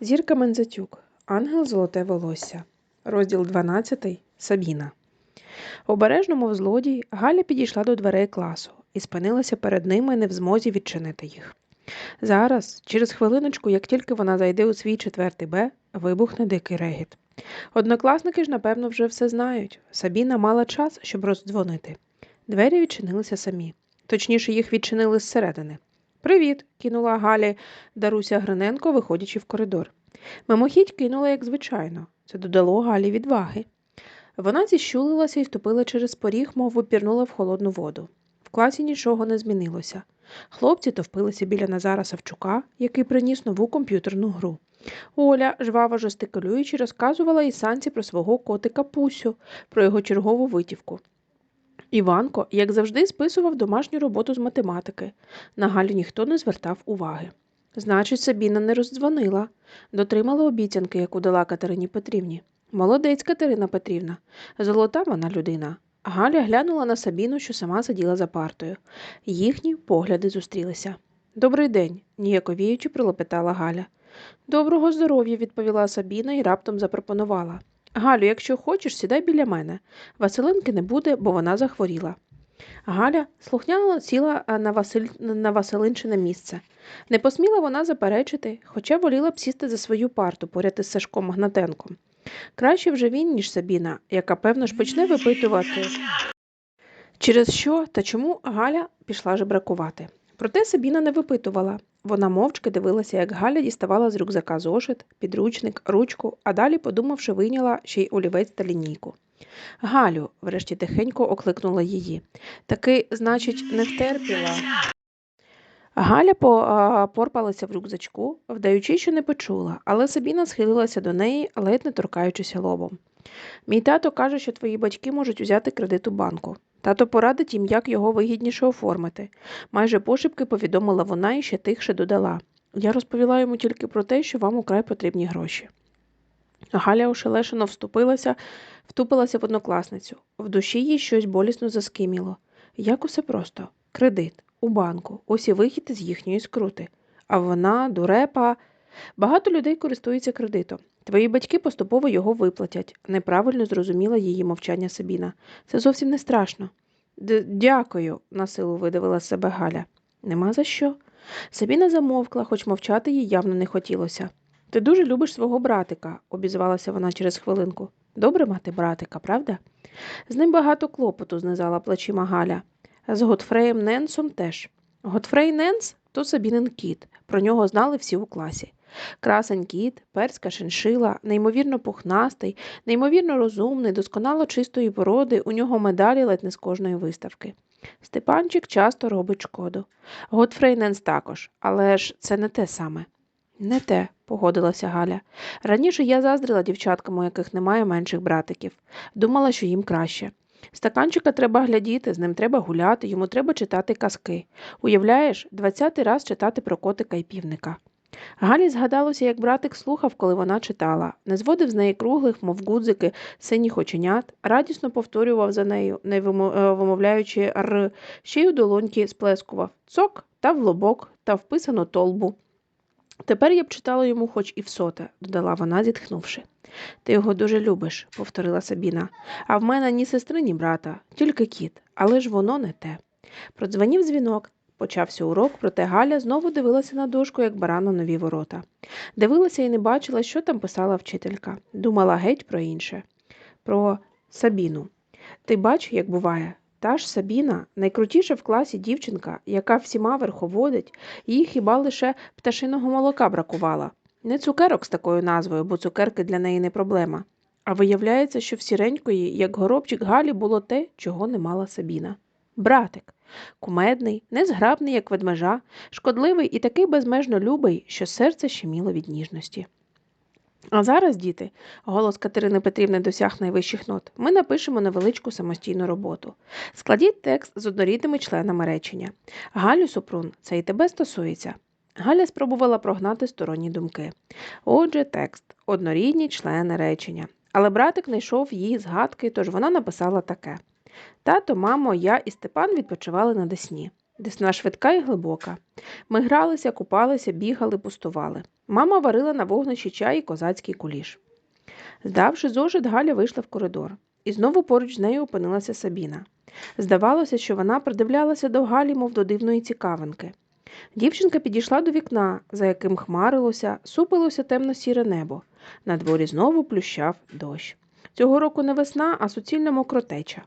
Зірка Мензатюк. Ангел Золоте волосся. Розділ 12. Сабіна. Обережно, мов злодій, Галя підійшла до дверей класу і спинилася перед ними, не в змозі відчинити їх. Зараз, через хвилиночку, як тільки вона зайде у свій четвертий Б, вибухне дикий регіт. Однокласники ж, напевно, вже все знають. Сабіна мала час, щоб роздзвонити. Двері відчинилися самі. Точніше, їх відчинили зсередини. Привіт, кинула Галі Даруся Гриненко, виходячи в коридор. Мимохідь кинула, як звичайно. Це додало Галі відваги. Вона зіщулилася і ступила через поріг, мов випірнула в холодну воду. В класі нічого не змінилося. Хлопці товпилися біля Назара Савчука, який приніс нову комп'ютерну гру. Оля, жваво жестикулюючи, розказувала Ісанці про свого котика Пусю, про його чергову витівку. Іванко, як завжди, списував домашню роботу з математики. На Галю ніхто не звертав уваги. Значить, Сабіна не роздзвонила, дотримала обіцянки, яку дала Катерині Петрівні. Молодець Катерина Петрівна. Золота вона людина. Галя глянула на Сабіну, що сама сиділа за партою. Їхні погляди зустрілися. Добрий день, ніяковіючи пролепетала Галя. Доброго здоров'я, відповіла Сабіна і раптом запропонувала. Галю, якщо хочеш, сідай біля мене. Василинки не буде, бо вона захворіла. Галя слухняно сіла на, Василь... на Василинчине місце. Не посміла вона заперечити, хоча воліла б сісти за свою парту поряд із Сашком Гнатенком. Краще вже він, ніж Сабіна, яка, певно ж, почне випитувати, через що та чому Галя пішла жебракувати. Проте Сабіна не випитувала. Вона мовчки дивилася, як Галя діставала з рюкзака зошит, підручник, ручку, а далі, подумавши, вийняла ще й олівець та лінійку. Галю, врешті тихенько окликнула її. Таки, значить, не втерпіла. Галя по- а, порпалася в рюкзачку, вдаючи, що не почула, але Сабіна схилилася до неї, ледь не торкаючися лобом. Мій тато каже, що твої батьки можуть взяти кредит у банку. Тато порадить їм, як його вигідніше оформити. Майже пошепки повідомила вона і ще тихше додала. Я розповіла йому тільки про те, що вам украй потрібні гроші. Галя ошелешено вступилася, втупилася в однокласницю. В душі їй щось болісно заскиміло. Як усе просто. Кредит, у банку, ось і вихід із їхньої скрути. А вона, дурепа. Багато людей користуються кредитом. Твої батьки поступово його виплатять, неправильно зрозуміла її мовчання Сабіна. Це зовсім не страшно. Д- дякую, насилу видавила себе Галя. Нема за що. Сабіна замовкла, хоч мовчати їй явно не хотілося. Ти дуже любиш свого братика, обізвалася вона через хвилинку. Добре мати братика, правда? З ним багато клопоту, знизала плечима Галя. З Готфреєм Ненсом теж. Готфрей Ненс то Сабінин кіт. Про нього знали всі у класі. Красень кіт, перська шиншила, неймовірно пухнастий, неймовірно розумний, досконало чистої породи, у нього медалі ледь не з кожної виставки. Степанчик часто робить шкоду. Готфрей Ненс також, але ж це не те саме. Не те, погодилася Галя. Раніше я заздрила дівчаткам, у яких немає менших братиків. Думала, що їм краще. Стаканчика треба глядіти, з ним треба гуляти, йому треба читати казки. Уявляєш, двадцятий раз читати про котика і півника. Галі згадалося, як братик слухав, коли вона читала, не зводив з неї круглих, мов гудзики, синіх оченят, радісно повторював за нею, не е, вимовляючи р, ще й у долоньки сплескував цок та в лобок та вписану толбу. Тепер я б читала йому хоч і в соте, додала вона, зітхнувши. Ти його дуже любиш, повторила Сабіна. А в мене ні сестри, ні брата, тільки кіт, але ж воно не те. Продзвонів дзвінок. Почався урок, проте Галя знову дивилася на дошку, як баран нові ворота. Дивилася і не бачила, що там писала вчителька. Думала геть про інше. Про Сабіну. Ти бач, як буває. Та ж Сабіна найкрутіша в класі дівчинка, яка всіма верховодить, їй хіба лише пташиного молока бракувало. Не цукерок з такою назвою, бо цукерки для неї не проблема. А виявляється, що в сіренької, як горобчик Галі, було те, чого не мала Сабіна. Братик. Кумедний, незграбний, як ведмежа, шкодливий і такий безмежно любий, що серце щеміло від ніжності. А зараз, діти, голос Катерини Петрівни досяг найвищих нот, ми напишемо невеличку самостійну роботу. Складіть текст з однорідними членами речення. Галю Супрун, це і тебе стосується. Галя спробувала прогнати сторонні думки. Отже, текст однорідні члени речення. Але братик не йшов її згадки, тож вона написала таке. Тато, мамо, я і Степан відпочивали на Десні. Десна швидка і глибока. Ми гралися, купалися, бігали, пустували. Мама варила на вогнищі чай і козацький куліш. Здавши зошит, Галя вийшла в коридор, і знову поруч з нею опинилася Сабіна. Здавалося, що вона придивлялася до Галі, мов до дивної цікавинки. Дівчинка підійшла до вікна, за яким хмарилося, супилося темно-сіре небо. На дворі знову плющав дощ. Цього року не весна, а суцільна мокротеча.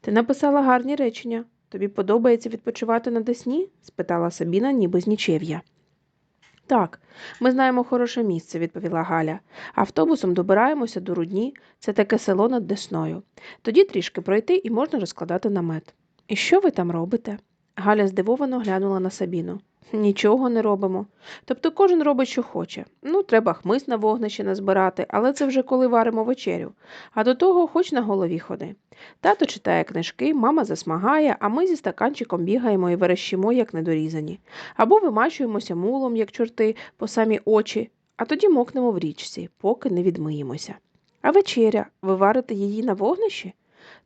Ти написала гарні речення. Тобі подобається відпочивати на Десні? спитала Сабіна, ніби з нічев'я. Так, ми знаємо хороше місце, відповіла Галя. Автобусом добираємося до рудні, це таке село над Десною. Тоді трішки пройти і можна розкладати намет. І що ви там робите? Галя здивовано глянула на Сабіну. Нічого не робимо. Тобто кожен робить, що хоче. Ну, треба хмиз на вогнище назбирати, але це вже коли варимо вечерю. А до того хоч на голові ходи. Тато читає книжки, мама засмагає, а ми зі стаканчиком бігаємо і верещимо, як недорізані. Або вимачуємося мулом, як чорти, по самі очі, а тоді мокнемо в річці, поки не відмиємося. А вечеря, ви варите її на вогнищі?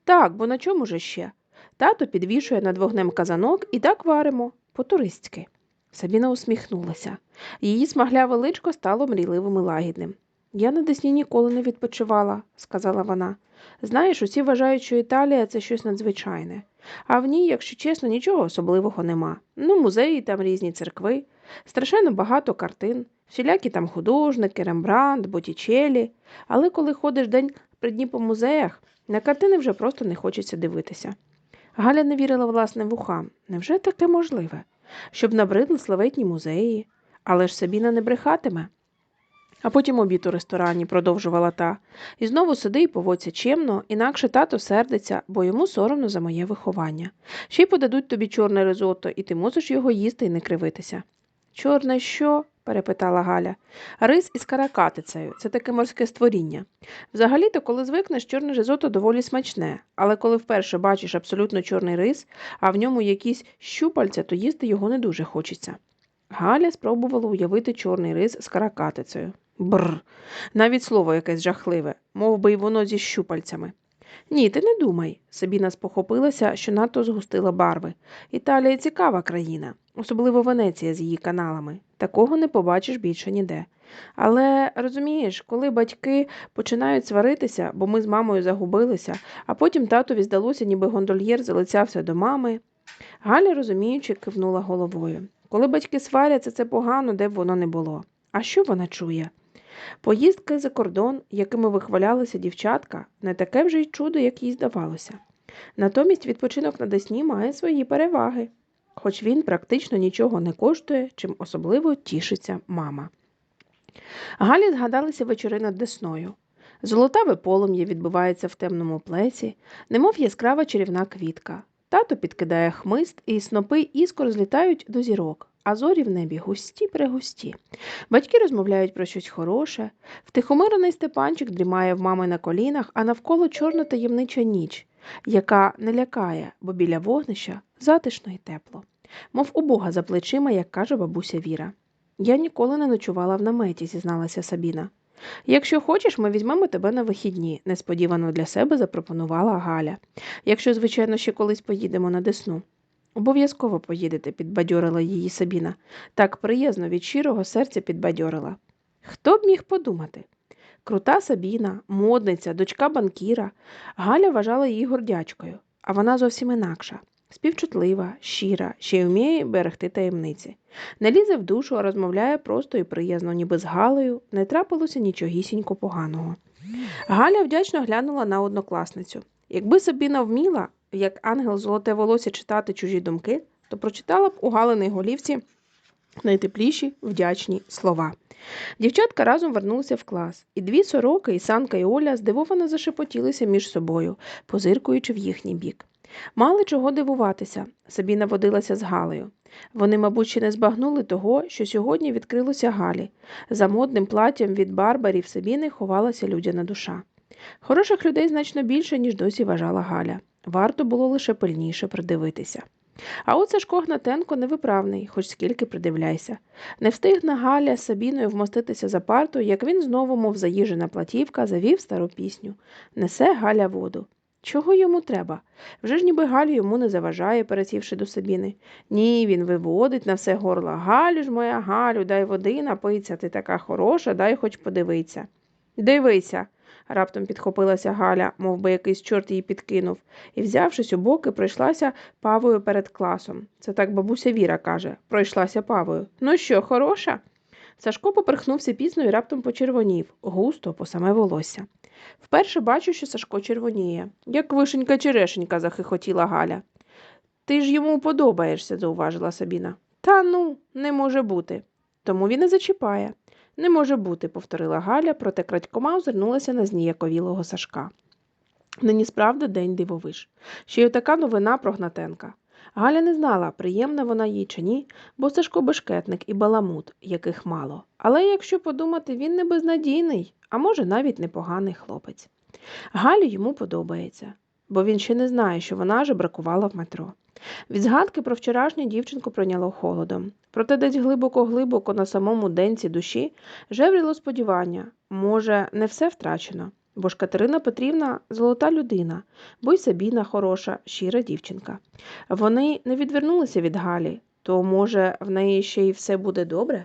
Так, бо на чому же ще? Тато підвішує над вогнем казанок і так варимо, по-туристськи. Сабіна усміхнулася. Її смагляве личко стало мрійливим і лагідним. Я на Десні ніколи не відпочивала, сказала вона. Знаєш, усі вважають, що Італія це щось надзвичайне, а в ній, якщо чесно, нічого особливого нема. Ну, музеї, там різні церкви, страшенно багато картин, всілякі там художники, Рембрандт, Боттічелі. Але коли ходиш день при дні по музеях, на картини вже просто не хочеться дивитися. Галя не вірила власним вухам. Невже таке можливе? Щоб набридли славетні музеї, але ж Сабіна не брехатиме. А потім обід у ресторані, продовжувала та, і знову сиди і поводься чемно, інакше тато сердиться, бо йому соромно за моє виховання. Ще й подадуть тобі чорне ризотто, і ти мусиш його їсти і не кривитися. Чорне що? Перепитала Галя. Рис із каракатицею це таке морське створіння. Взагалі-то, коли звикнеш, чорне ризотто доволі смачне, але коли вперше бачиш абсолютно чорний рис, а в ньому якісь щупальця, то їсти його не дуже хочеться. Галя спробувала уявити чорний рис з каракатицею. Бррр, навіть слово якесь жахливе, мов би й воно зі щупальцями. Ні, ти не думай. Сабіна спохопилася, що надто згустила барви. Італія цікава країна, особливо Венеція з її каналами. Такого не побачиш більше ніде. Але розумієш, коли батьки починають сваритися, бо ми з мамою загубилися, а потім татові здалося, ніби гондольєр залицявся до мами. Галя, розуміючи, кивнула головою. Коли батьки сваряться, це погано, де б воно не було. А що вона чує? Поїздки за кордон, якими вихвалялися дівчатка, не таке вже й чудо, як їй здавалося. Натомість відпочинок на Десні має свої переваги, хоч він практично нічого не коштує, чим особливо тішиться мама. Галі згадалися вечори над Десною. Золотаве полум'я відбувається в темному плесі, немов яскрава чарівна квітка. Тато підкидає хмист, і снопи іскор злітають до зірок, а зорі в небі густі пригусті. Батьки розмовляють про щось хороше. Втихомирений Степанчик дрімає в мами на колінах, а навколо чорна таємнича ніч, яка не лякає, бо біля вогнища затишно і тепло. Мов у Бога за плечима, як каже бабуся Віра. Я ніколи не ночувала в наметі, зізналася Сабіна. Якщо хочеш, ми візьмемо тебе на вихідні, несподівано для себе запропонувала Галя. Якщо, звичайно, ще колись поїдемо на Десну. Обов'язково поїдете, підбадьорила її Сабіна. Так приязно від щирого серця підбадьорила. Хто б міг подумати? Крута Сабіна, модниця, дочка банкіра. Галя вважала її гордячкою, а вона зовсім інакша. Співчутлива, щира, ще й вміє берегти таємниці. Не лізе в душу, а розмовляє просто і приязно, ніби з Галею, не трапилося нічогісінько поганого. Галя вдячно глянула на однокласницю. Якби Сабіна вміла, як ангел золоте волосся читати чужі думки, то прочитала б у Галиної голівці найтепліші вдячні слова. Дівчатка разом вернулися в клас, і дві сороки, і Санка і Оля здивовано зашепотілися між собою, позиркуючи в їхній бік. Мали чого дивуватися, Сабіна водилася з Галею. Вони, мабуть, ще не збагнули того, що сьогодні відкрилося Галі. За модним платтям від барбарів Сабіни ховалася людяна душа. Хороших людей значно більше, ніж досі вважала Галя. Варто було лише пильніше придивитися. А от Сашко Гнатенко невиправний, хоч скільки придивляйся. Не встигне Галя з Сабіною вмоститися за парту, як він знову, мов заїжена платівка, завів стару пісню Несе Галя воду. Чого йому треба? Вже ж ніби Галя йому не заважає, пересівши до Сабіни. Ні, він виводить на все горло. Галю ж моя Галю, дай води напиться, ти така хороша, дай хоч подивися. Дивися. Раптом підхопилася Галя, мов би якийсь чорт її підкинув, і, взявшись у боки, пройшлася павою перед класом. Це так бабуся Віра каже, пройшлася павою. Ну що, хороша? Сашко поперхнувся пізно і раптом почервонів, густо по саме волосся. Вперше бачу, що Сашко червоніє. Як вишенька черешенька, захихотіла Галя. Ти ж йому подобаєшся, зауважила Сабіна. Та ну, не може бути. Тому він і зачіпає. Не може бути, повторила Галя, проте крадькома озирнулася на зніяковілого Сашка. Нині справді день дивовиж. Ще й отака новина про Гнатенка. Галя не знала, приємна вона їй чи ні, бо Сашко бешкетник і баламут, яких мало. Але якщо подумати, він не безнадійний, а може навіть непоганий хлопець. Галі йому подобається, бо він ще не знає, що вона же бракувала в метро. Від згадки про вчорашню дівчинку пройняло холодом. Проте десь глибоко-глибоко на самому денці душі жевріло сподівання, може, не все втрачено. Бо ж Катерина Петрівна золота людина, бо й Сабіна хороша, щира дівчинка. Вони не відвернулися від Галі, то, може, в неї ще й все буде добре?